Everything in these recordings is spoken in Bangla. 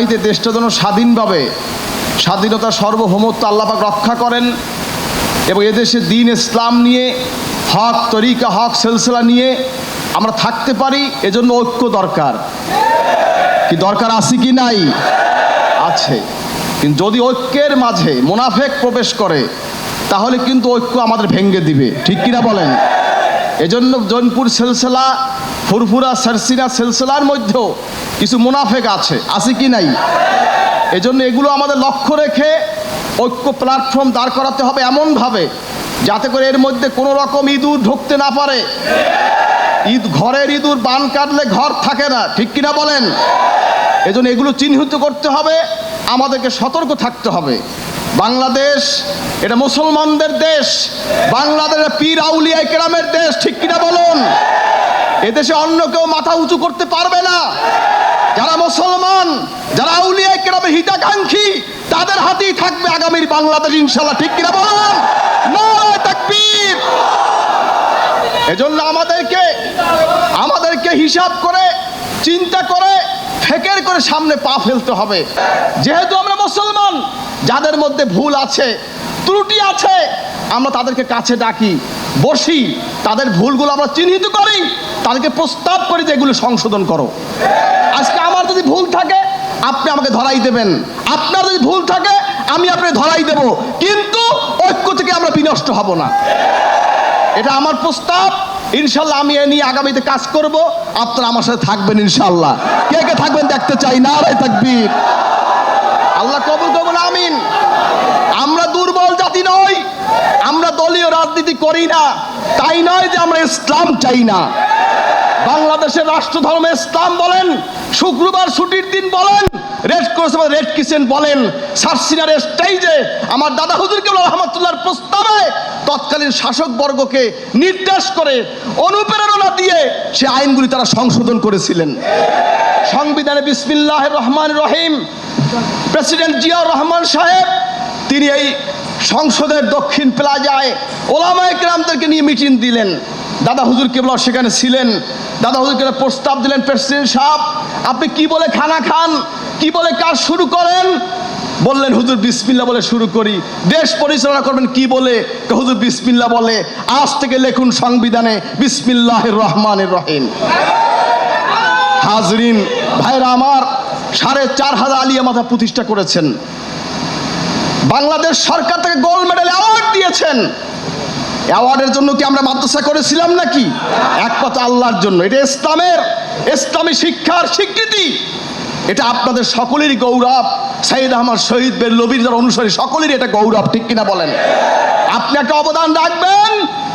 আগামীতে দেশটা যেন স্বাধীনভাবে স্বাধীনতা সর্বভৌমত্ব আল্লাপাক রক্ষা করেন এবং এদেশে দিন ইসলাম নিয়ে, হক, তরিকা, হক, সিলসিলা নিয়ে আমরা থাকতে পারি, এজন্য ঐক্য দরকার। কি দরকার আছে কি নাই? আছে। কিন্তু যদি ঐক্যের মাঝে মোনাফেক প্রবেশ করে, তাহলে কিন্তু ঐক্য আমাদের ভেঙ্গে দিবে। ঠিক কিনা বলেন? এজন্য জৈনপুর সিলসিলা, ফুরফুরা, সারসিনা সিলসিলার মধ্যেও কিছু মুনাফেক আছে আছে কি নাই? এজন্য এগুলো আমাদের লক্ষ্য রেখে ঐক্য প্ল্যাটফর্ম দাঁড় করাতে হবে এমনভাবে, যাতে করে এর মধ্যে কোনো রকম ইঁদুর ঢুকতে না পারে। ঈদ ঘরের ইঁদুর বান কাটলে ঘর থাকে না, ঠিক কিনা বলেন? এজন্য এগুলো চিহ্নিত করতে হবে, আমাদেরকে সতর্ক থাকতে হবে। বাংলাদেশ, এটা মুসলমানদের দেশ বাংলাদেশ পীর আউলিয়া কেরামের দেশ, ঠিক কিনা বলুন? এদেশে অন্য কেউ মাথা উঁচু করতে পারবে না। যারা মুসলমান, যারা আউলিয়া কেরামের হিতাকাঙ্ক্ষী, তাদের হাতেই থাকবে আগামীর বাংলাদেশ ইনশাল্লাহ ঠিক কিনা বলুন? এজন্য আমাদেরকে আমাদেরকে হিসাব করে, চিন্তা করে, ফেকের করে সামনে পা ফেলতে হবে। যেহেতু আমরা মুসলমান, যাদের মধ্যে ভুল আছে, ত্রুটি আছে, আমরা তাদেরকে কাছে ডাকি, বসি, তাদের ভুলগুলো আমরা চিহ্নিত করি, তাদেরকে প্রস্তাব করি যে এগুলো সংশোধন করো। যদি ভুল থাকে, আপনি আমাকে ধরাই দেবেন। আপনার যদি ভুল থাকে, আমি আপনাকে ধরাই দেব। কিন্তু ঐক্য থেকে আমরা বিনষ্ট হব না। এটা আমার প্রস্তাব। ইনশাল্লাহ আমি এ নিয়ে আগামীতে কাজ করব। আপনারা আমার সাথে থাকবেন ইনশাল্লাহ। কে কে থাকবেন দেখতে চাই। না রে তাকবীর। আল্লাহ কবুল কবুল, আমিন। আমরা দুর্বল জাতি নই। আমরা দলীয় রাজনীতি করি না। তাই নয় যে আমরা ইসলাম চাই না। বাংলাদেশের রাষ্ট্র ধর্ম ইসলাম বলেন, শুক্রবার ছুটির দিন বলেন রেড ক্রস রেড কিচেন বলেন সার্সিনার স্টেজে আমার দাদা হুজুর কেবল রহমতুল্লাহর প্রস্তাবে তৎকালীন শাসক বর্গকে নির্দেশ করে অনুপ্রেরণা দিয়ে সে আইনগুলি তারা সংশোধন করেছিলেন। সংবিধানে বিসমিল্লাহ রহমান রহিম, প্রেসিডেন্ট জিয়াউর রহমান সাহেব, তিনি এই সংসদের দক্ষিণ প্লাজায় ওলামায় গ্রামদেরকে নিয়ে মিটিং দিলেন। দাদা হুজুর কেবল সেখানে ছিলেন। দাদা হুজুরকে প্রস্তাব দিলেন প্রেসিডেন্ট সাহেব, আপনি কি বলে খানা খান? কি বলে কাজ শুরু করেন? বললেন, হুজুর বিসমিল্লা বলে শুরু করি। দেশ পরিচালনা করবেন কি বলে? হুজুর বিসমিল্লা বলে। আজ থেকে লেখুন সংবিধানে বিসমিল্লাহ রহমানের রহিম। হাজরিন, ভাইরা আমার, সাড়ে চার হাজার আলিয়া মাথা প্রতিষ্ঠা করেছেন। বাংলাদেশ সরকার থেকে গোল্ড মেডেল অ্যাওয়ার্ড দিয়েছেন। অ্যাওয়ার্ডের জন্য কি আমরা মাদ্রাসা করেছিলাম নাকি? এক কথা আল্লাহর জন্য। এটা ইসলামের, ইসলামী শিক্ষার স্বীকৃতি। এটা আপনাদের সকলেরই গৌরব। সাইদ আহমদ শহীদ বের লবির যারা অনুসারী সকলেরই এটা গৌরব, ঠিক কিনা বলেন? আপনি একটা অবদান রাখবেন,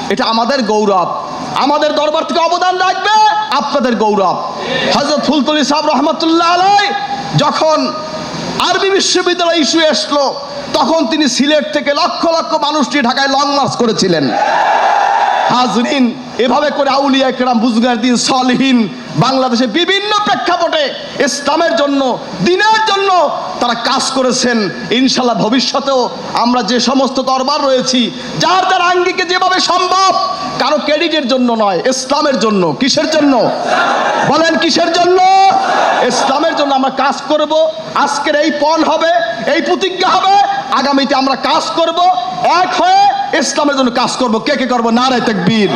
এটা আমাদের গৌরব। আমাদের দরবার থেকে অবদান রাখবে, আপনাদের গৌরব। হজরত ফুলতলি সাহেব রহমতুল্লাহ আলাই যখন আরবি বিশ্ববিদ্যালয় ইস্যু আসলো, তখন তিনি সিলেট থেকে লক্ষ লক্ষ মানুষটি ঢাকায় লং মার্চ করেছিলেন। হাজরিন, এভাবে করে আউলিয়া বুজগার দিন সলহীন বাংলাদেশে বিভিন্ন প্রেক্ষাপটে ইসলামের জন্য, দিনের জন্য তারা কাজ করেছেন, ইনশাল্লাহ ভবিষ্যতেও আমরা যে সমস্ত দরবার রয়েছি, যার যার আঙ্গিকে যেভাবে সম্ভব, কারও ক্রেডিটের জন্য নয়, ইসলামের জন্য। কিসের জন্য? বলেন কিসের জন্য? ইসলামের জন্য আমরা কাজ করব, আজকের এই পণ হবে, এই প্রতিজ্ঞা হবে, আগামীতে আমরা কাজ করব, এক হয়ে ইসলামের জন্য কাজ করব। কে কে করব? নারায় তাকবীর।